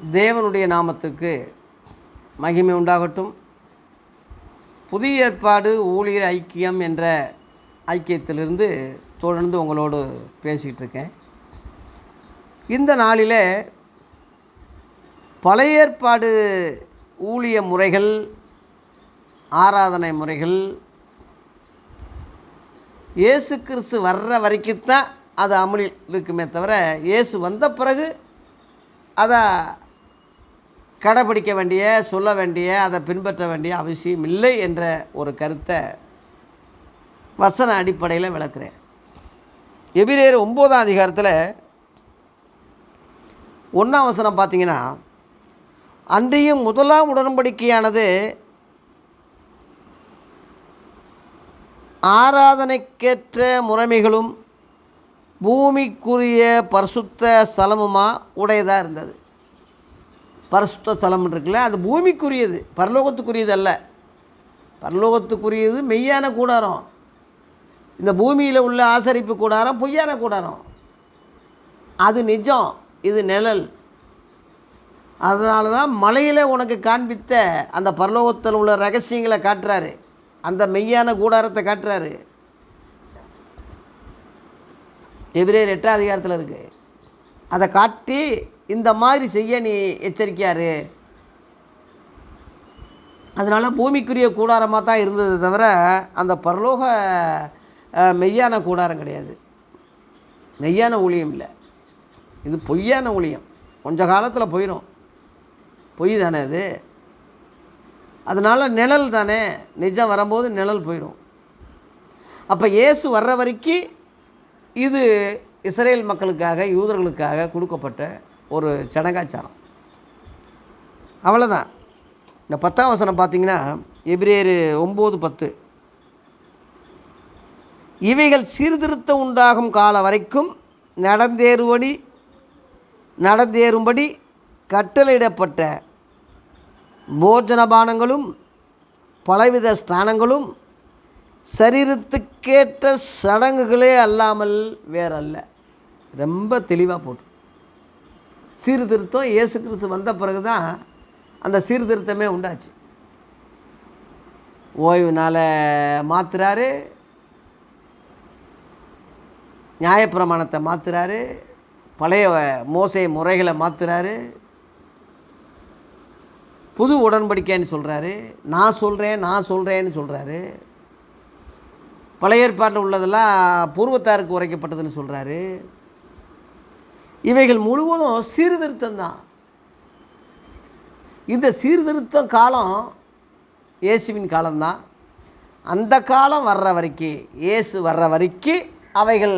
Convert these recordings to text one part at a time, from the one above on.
தேவனுடைய நாமத்திற்கு மகிமை உண்டாகட்டும். புதிய ஏற்பாடு ஊழியர் ஐக்கியம் என்ற ஐக்கியத்திலிருந்து தொடர்ந்து உங்களோடு பேசிகிட்டு இருக்கேன் இந்த நாளில் பழைய ஏற்பாடு ஊழிய முறைகள் ஆராதனை முறைகள் இயேசு கிறிஸ்து வர்ற வரைக்கும் தான் அது அமலில் இருக்குமே தவிர இயேசு வந்த பிறகு அதை கடைபிடிக்க வேண்டிய சொல்ல வேண்டிய அதை பின்பற்ற வேண்டிய அவசியம் இல்லை என்ற ஒரு கருத்தை வசன அடிப்படையில் விளக்குறேன். எபிரேர் ஒம்போதாம் அதிகாரத்தில் ஒன்றாம் வசனம் பார்த்தீங்கன்னா அன்றியும் முதலாம் உடன்படிக்கையானது ஆராதனைக்கேற்ற முறைமைகளும் பூமிக்குரிய பரிசுத்த ஸ்தலமுமா உடையதாக இருந்தது. பரசுத்த ஸ்தலம் இருக்குல்ல அது பூமிக்குரியது பரலோகத்துக்குரியது அல்ல பரலோகத்துக்குரியது மெய்யான கூடாரம். இந்த பூமியில் உள்ள ஆசரிப்பு கூடாரம் பொய்யான கூடாரம். அது நிஜம் இது நிழல். அதனால தான் மலையில் உனக்கு காண்பித்த அந்த பரலோகத்தில் உள்ள ரகசியங்களை காட்டுறாரு. அந்த மெய்யான கூடாரத்தை காட்டுறாரு. எபிரேயர் எட்டாம் அதிகாரத்தில் இருக்குது அதை காட்டி இந்த மாதிரி செய்ய நீ எச்சரிக்கையாரு அதனால் பூமிக்குரிய கூடாரமாக தான் இருந்தது தவிர அந்த பரலோக மெய்யான கூடாரம் கிடையாது. மெய்யான ஊழியம் இல்லை. இது பொய்யான ஊழியம். கொஞ்ச காலத்தில் போயிடும் பொய் தானே அது. அதனால் நிழல் தானே. நிஜம் வரும்போது நிழல் போயிடும் அப்போ இயேசு வர்ற வரைக்கும் இது இஸ்ரேல் மக்களுக்காக யூதர்களுக்காக கொடுக்கப்பட்ட ஒரு சடங்காச்சாரம். அவ்வளோதான் இந்த பத்தாம் வசனம் பார்த்தீங்கன்னா எபிரேயர் ஒம்பது பத்து. இவைகள் சீர்திருத்தம் உண்டாகும் காலம் வரைக்கும் நடந்தேறுபடி நடந்தேறும்படி கட்டளையிடப்பட்ட போஜனபானங்களும் பலவித ஸ்நானங்களும் சரீரத்துக்கேற்ற சடங்குகளே அல்லாமல் வேறல்ல. ரொம்ப தெளிவாக போட்டு சீர்திருத்தம் இயேசு கிறிஸ்து வந்த பிறகு தான் அந்த சீர்திருத்தமே உண்டாச்சு. ஓய்வுனால் மாற்றுறாரு நியாயப்பிரமாணத்தை மாற்றுறாரு பழைய மோசை முறைகளை மாற்றுறாரு புது உடன்படிக்கைன்னு சொல்கிறாரு நான் சொல்கிறேன் நான் சொல்கிறேன்னு சொல்கிறாரு பழைய ஏற்பாட்டில் உள்ளதெல்லாம் பூர்வத்தாருக்கு உரைக்கப்பட்டதுன்னு சொல்கிறாரு இவைகள் முழுவதும் சீர்திருத்தம் தான் இந்த சீர்திருத்தம் காலம் இயேசுவின் காலம்தான். அந்த காலம் வர்ற வரைக்கும் இயேசு வர்ற வரைக்கும் அவைகள்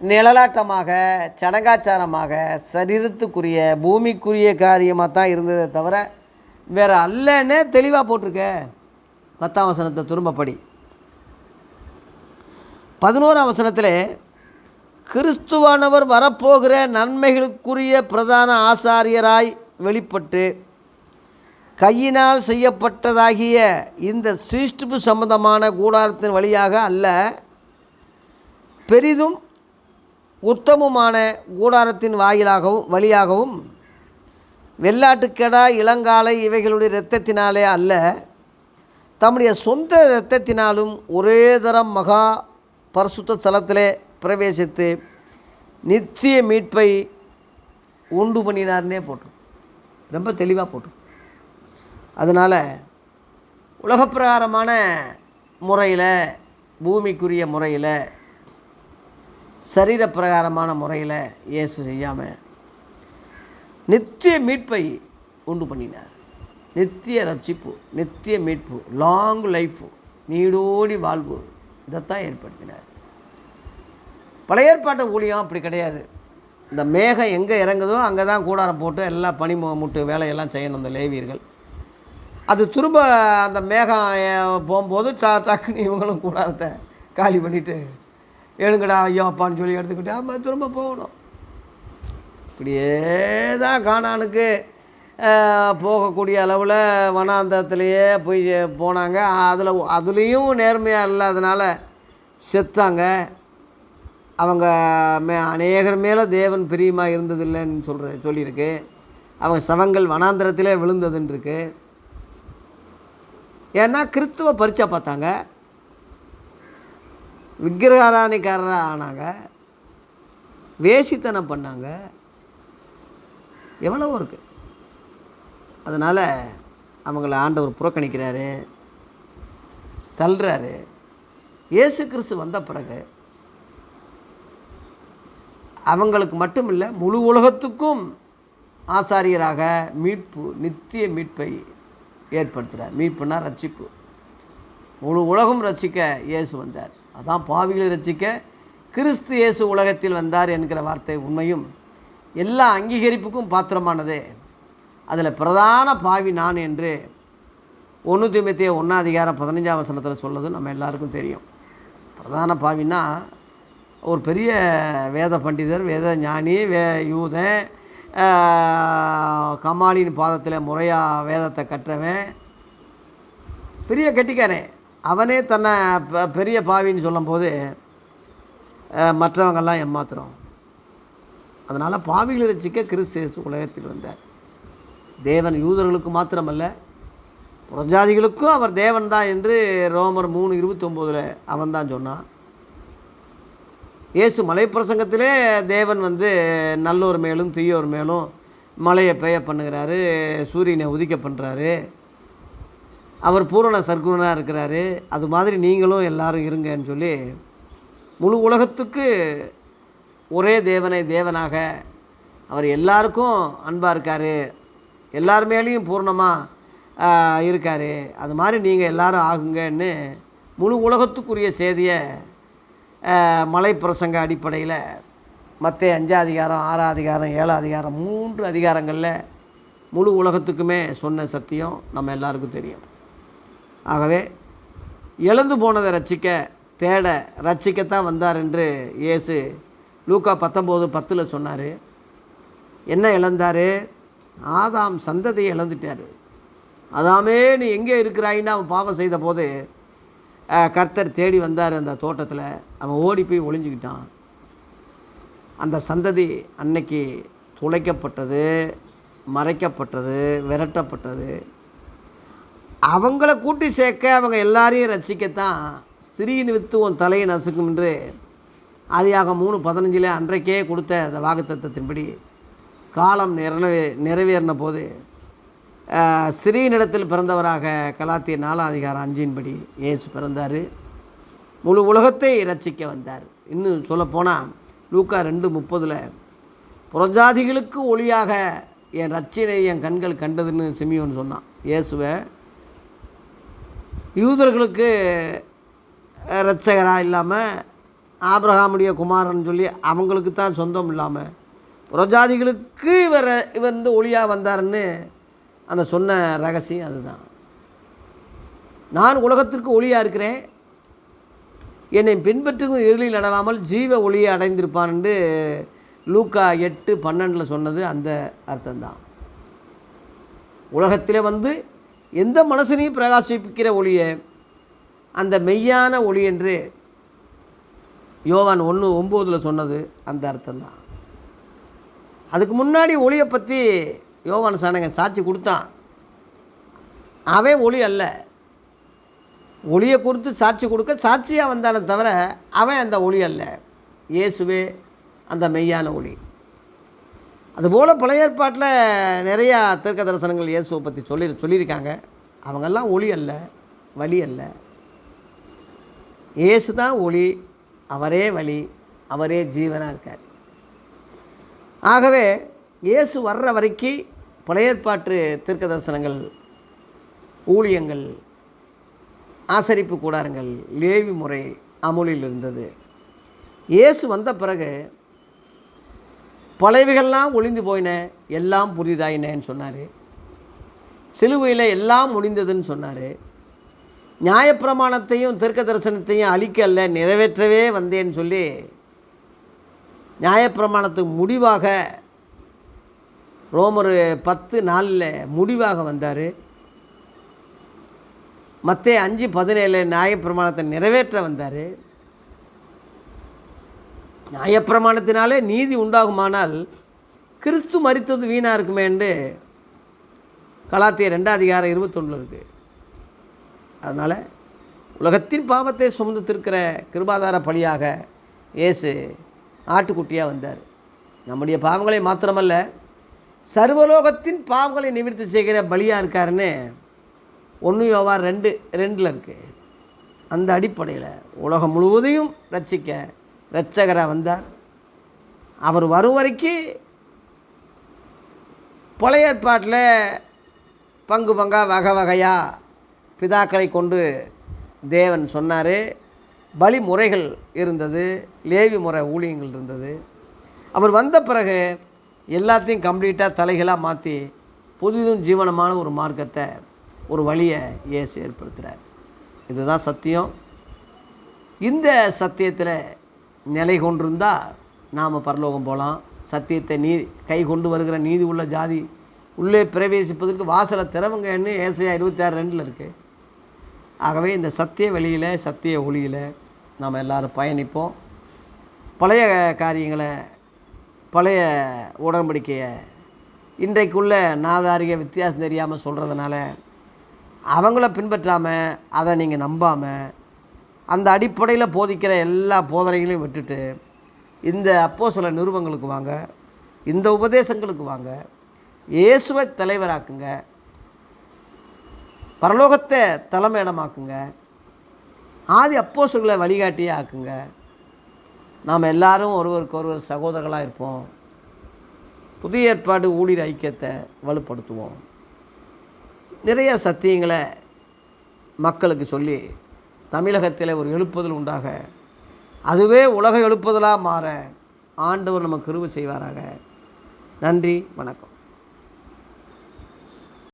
நிழலாட்டமாக சடங்காச்சாரமாக சரீரத்துக்குரிய பூமிக்குரிய காரியமாக தான் இருந்ததே தவிர வேறு அல்லன்னே தெளிவாக போட்டிருக்க. பத்தாம் வசனத்தை திரும்பப்படி. பதினோராம் வசனத்தில் கிறிஸ்துவானவர் வரப்போகிற நன்மைகளுக்குரிய பிரதான ஆசாரியராய் வெளிப்பட்டு கையினால் செய்யப்பட்டதாகிய இந்த சிருஷ்டிப்பு சம்பந்தமான கூடாரத்தின் வழியாக அல்ல பெரிதும் உத்தமமான கூடாரத்தின் வாயிலாகவும் வழியாகவும் வெள்ளாட்டுக்கடா இளங்காலை இவைகளுடைய இரத்தத்தினாலே அல்ல தம்முடைய சொந்த இரத்தத்தினாலும் ஒரே தரம் மகா பரிசுத்த ஸ்தலத்திலே பிரவேசித்து நித்திய மீட்பை உண்டு பண்ணினார்னே போட்டோம். ரொம்ப தெளிவாக போட்டோம். அதனால் உலகப்பிரகாரமான முறையில் பூமிக்குரிய முறையில் சரீரப்பிரகாரமான முறையில் இயேசு செய்யாமல் நித்திய மீட்பை உண்டு பண்ணினார். நித்திய ரட்சிப்பு நித்திய மீட்பு லாங் லைஃப் நீடோடி வாழ்வு இதைத்தான் ஏற்படுத்தினார். பழைய ஏற்பாட்டு ஊழியம் அப்படி கிடையாது. இந்த மேகம் எங்கே இறங்குதோ அங்கே தான் கூடாரம் போட்டு எல்லாம் பனி முட்டு வேலையெல்லாம் செய்யணும் இந்த லேவியர்கள். அது திரும்ப அந்த மேகம் போகும்போது ட டக்குன்னு இவங்களும் கூடாரத்தை காலி பண்ணிவிட்டு எழுங்கடா ஐயோ அப்பான்னு சொல்லி எடுத்துக்கிட்டு ஆமாம் திரும்ப போகணும். இப்படியே தான் காணானுக்கு போகக்கூடிய அளவில் வனாந்தரத்துலேயே போய் போனாங்க. அதில் அதுலேயும் நேர்மையாக இல்லாதனால செத்தாங்க. அவங்க மே அநேகர் மேலே தேவன் பிரியமாக இருந்ததில்லைன்னு சொல்கிற சொல்லியிருக்கு. அவங்க சவங்கள் வனாந்திரத்திலே விழுந்ததுன்னு இருக்கு ஏன்னா கிறிஸ்துவ பரிச்சா பார்த்தாங்க. விக்கிரகாராணிக்காரராக ஆனாங்க. வேசித்தனம் பண்ணாங்க. எவ்வளவோ இருக்குது அதனால் அவங்கள ஆண்டவர் புறக்கணிக்கிறாரு. தள்ளுறாரு. இயேசு கிறிஸ்து வந்த பிறகு அவங்களுக்கு மட்டும் இல்லை முழு உலகத்துக்கும் ஆசாரியராக மீட்பு நித்திய மீட்பை ஏற்படுத்துகிறார் மீட்புனா ரட்சிப்பு. முழு உலகம் ரட்சிக்க இயேசு வந்தார். அதான் பாவிகளை ரட்சிக்க கிறிஸ்து இயேசு உலகத்தில் வந்தார் என்கிற வார்த்தை உண்மையும் எல்லா அங்கீகரிப்புக்கும் பாத்திரமானது. அதில் பிரதான பாவி நான் என்று ஒன்று திமுத்திய ஒன்றாம் அதிகாரம் பதினஞ்சாம் வசனத்தில் சொல்லதும் நம்ம எல்லாருக்கும் தெரியும். பிரதான பாவின்னா ஒரு பெரிய வேத பண்டிதர் வேத ஞானி வே யூதன் கமாலின் பாதத்தில் முறையாக வேதத்தை கற்றவன். பெரிய கெட்டிக்காரன். அவனே தன்னை பெரிய பாவின்னு சொல்லும்போது மற்றவங்கள்லாம் மற்றவங்கெல்லாம் ஏமாத்துறோம். அதனால் பாவிகளை ரசிக்க கிறிஸ்து உலகத்தில் வந்தார். தேவன் யூதர்களுக்கு மாத்திரமல்ல புறஜாதிகளுக்கும் அவர் தேவன் தான் என்று ரோமர் மூணு இருபத்தொம்போதில் அவன் தான் சொன்னான். இயேசு மலைப்பிரசங்கத்திலே தேவன் வந்து நல்லோர் மேலும் தீயோர் மேலும் மலையை பெய்ய பண்ணுகிறாரு சூரியனை உதிக்க பண்ணுறாரு அவர் பூரண சர்க்குணனாக இருக்கிறாரு. அது மாதிரி நீங்களும் எல்லாரும் இருங்கன்னு சொல்லி முழு உலகத்துக்கு ஒரே தேவனை தேவனாக அவர் எல்லாருக்கும் அன்பாக இருக்கார். எல்லார் மேலேயும் பூர்ணமாக இருக்கார். அது மாதிரி நீங்கள் எல்லாரும் ஆகுங்கன்னு முழு உலகத்துக்குரிய செய்தியை மலை பிரசங்க அடிப்படையில் மற்ற அஞ்சாதிகாரம் ஆறாம் அதிகாரம் ஏழாம் அதிகாரம் மூன்று அதிகாரங்களில் முழு உலகத்துக்குமே சொன்ன சத்தியம் நம்ம எல்லாருக்கும் தெரியும். ஆகவே இழந்து போனதை ரட்சிக்க தேட ரட்சிக்கத்தான் வந்தார் என்று இயேசு லூக்கா பத்தொம்போது பத்தில் சொன்னார். என்ன இழந்தார்? ஆதாம் சந்ததியை இழந்துட்டார். அதாமே நீ எங்கே இருக்கிறாயின்னு அவன் பாவம் செய்த போது கர்த்தர் தேடி வந்தார் அந்த தோட்டத்தில். அவன் ஓடி போய் ஒளிஞ்சிக்கிட்டான். அந்த சந்ததி அன்னைக்கு துளைக்கப்பட்டது மறைக்கப்பட்டது விரட்டப்பட்டது. அவங்கள கூட்டி சேர்க்க அவங்க எல்லாரையும் ரசிக்கத்தான் ஸ்திரீயின் வித்து உன் தலையை நசுக்கும் என்று ஆதியாக மூணு பதினஞ்சில் அன்றைக்கே கொடுத்த அந்த வாக்குத்தத்தின்படி காலம் நிறைவே நிறைவேறின போது ஆஹ், பிறந்தவராக கலாத்திய நாலாம் அதிகாரம் அஞ்சின்படி இயேசு பிறந்தார். முழு உலகத்தை ரட்சிக்க வந்தார். இன்னும் சொல்லப்போனால் லூக்கா ரெண்டு முப்பதில் புறஜாதிகளுக்கு ஒளியாக என் ரட்சினை என் கண்கள் கண்டதுன்னு சிமியோன்னு சொன்னான். இயேசுவை யூதர்களுக்கு இரட்சகராக இல்லாமல் ஆபிரகாமுடைய குமாரன் சொல்லி அவங்களுக்கு தான் சொந்தம் இல்லாமல் புறஜாதிகளுக்கு இவர் இவர் வந்து ஒளியாக வந்தாருன்னு அந்த சொன்ன ரகசியம் அதுதான். நான் உலகத்திற்கு ஒளியாக இருக்கிறேன். என்னை பின்பற்றுக்கும் இருளில் நடவாமல் ஜீவ ஒளியை அடைந்திருப்பான் என்று லூக்கா எட்டு பன்னெண்டில் சொன்னது அந்த அர்த்தம்தான். உலகத்தில் வந்து எந்த மனசனையும் பிரகாசிப்பிக்கிற ஒளியை அந்த மெய்யான ஒளி என்று யோவான் ஒன்று ஒம்போதில் சொன்னது அந்த அர்த்தம்தான். அதுக்கு முன்னாடி ஒளியை பற்றி யோவான சாணகன் சாட்சி கொடுத்தான். அவன் ஒளி அல்ல. ஒளியை கொடுத்து சாட்சி கொடுக்க சாட்சியாக வந்தானே தவிர அவன் அந்த ஒளி அல்ல. இயேசுவே அந்த மெய்யான ஒளி. அதுபோல் பழைய ஏற்பாட்டில் நிறையா தீர்க்க தரிசனங்கள் இயேசுவை பற்றி சொல்லி சொல்லியிருக்காங்க. அவங்கெல்லாம் ஒளி அல்ல வழி அல்ல. இயேசு தான் ஒளி அவரே வழி அவரே ஜீவனாக இருக்கார். ஆகவே இயேசு வர்ற வரைக்கும் பழைய ஏற்பாட்டு தீர்க்க தரிசனங்கள் ஊழியங்கள் ஆசரிப்பு கூடாரங்கள் லேவி முறை அமுலில் இருந்தது. இயேசு வந்த பிறகு பழையவைகள்லாம் ஒளிந்து போயின எல்லாம் புதிதாயினேன்னு சொன்னார். சிலுவையில் எல்லாம் முடிந்ததுன்னு சொன்னார். நியாயப்பிரமாணத்தையும் தீர்க்க தரிசனத்தையும் அழிக்க அல்ல நிறைவேற்றவே வந்தேன்னு சொல்லி நியாயப்பிரமாணத்துக்கு முடிவாக ரோமர் பத்து நாளில் முடிவாக வந்தார். மற்ற அஞ்சு பதினேழு நியாயப்பிரமாணத்தை நிறைவேற்ற வந்தார். நியாயப்பிரமாணத்தினாலே நீதி உண்டாகுமானால் கிறிஸ்து மறித்தது வீணாக இருக்குமேண்டு கலாத்திய ரெண்டாம் அதிகாரம் இருபத்தொன்னில் இருக்குது அதனால் உலகத்தின் பாவத்தை சுமந்து திருக்கிற கிருபாதார பலியாக இயேசு ஆட்டுக்குட்டியாக வந்தார். நம்முடைய பாவங்களை மாத்திரமல்ல சர்வலோகத்தின் பாவங்களை நிவர்த்தி செய்கிற பலியாக இருக்காருன்னு ஒன்று யோவா ரெண்டு ரெண்டில் இருக்குது அந்த அடிப்படையில் உலகம் முழுவதையும் ரட்சிக்க ரட்சகராக வந்தார். அவர் வரும் வரைக்கும் பழைய ஏற்பாட்டில் பங்கு பங்காக வகை வகையாக பிதாக்களை கொண்டு தேவன் சொன்னார். பலி முறைகள் இருந்தது லேவி முறை ஊழியங்கள் இருந்தது. அவர் வந்த பிறகு எல்லாத்தையும் கம்ப்ளீட்டாக தலைகளாக மாற்றி புதிதும் ஜீவனமான ஒரு மார்க்கத்தை ஒரு வழியை இயேசு ஏற்படுத்துகிறார் இதுதான் சத்தியம். இந்த சத்தியத்தில் நிலை கொண்டிருந்தால் நாம் பரலோகம் போகலாம் சத்தியத்தை நீ கை கொண்டு வருகிற நீதி உள்ள ஜாதி உள்ளே பிரவேசிப்பதற்கு வாசலை திறவுங்கன்னு ஏசையா இருபத்தாறு ரெண்டில் இருக்குது ஆகவே இந்த சத்திய வெளியில் சத்திய ஒளியில் நாம் எல்லோரும் பயணிப்போம். பழைய காரியங்களை பழைய உடன்படிக்கையை. இன்றைக்குள்ள நாதாரிக வித்தியாசம் தெரியாமல் சொல்கிறதுனால அவங்கள பின்பற்றாமல் அதை நீங்கள் நம்பாமல் அந்த அடிப்படையில் போதிக்கிற எல்லா போதனைகளையும் விட்டுட்டு இந்த அப்போ சில நிறுவங்களுக்கு வாங்க இந்த உபதேசங்களுக்கு வாங்க இயேசுவை தலைவராக்குங்க பரலோகத்தை தலைமையிடமாக்குங்க ஆதி அப்போஸ்தலர்களை வழிகாட்டியே ஆக்குங்க நாம் எல்லாரும் ஒருவருக்கு ஒருவர் சகோதரர்களாக இருப்போம். புதிய ஏற்பாடு ஊழியர் ஐக்கியத்தை வலுப்படுத்துவோம். நிறைய சத்தியங்களை மக்களுக்கு சொல்லி தமிழகத்தில் ஒரு எழுப்புதல் உண்டாக அதுவே உலக எழுப்புதலாக மாற ஆண்டவர் நமக்கு கிருபை செய்வாராக. நன்றி வணக்கம்.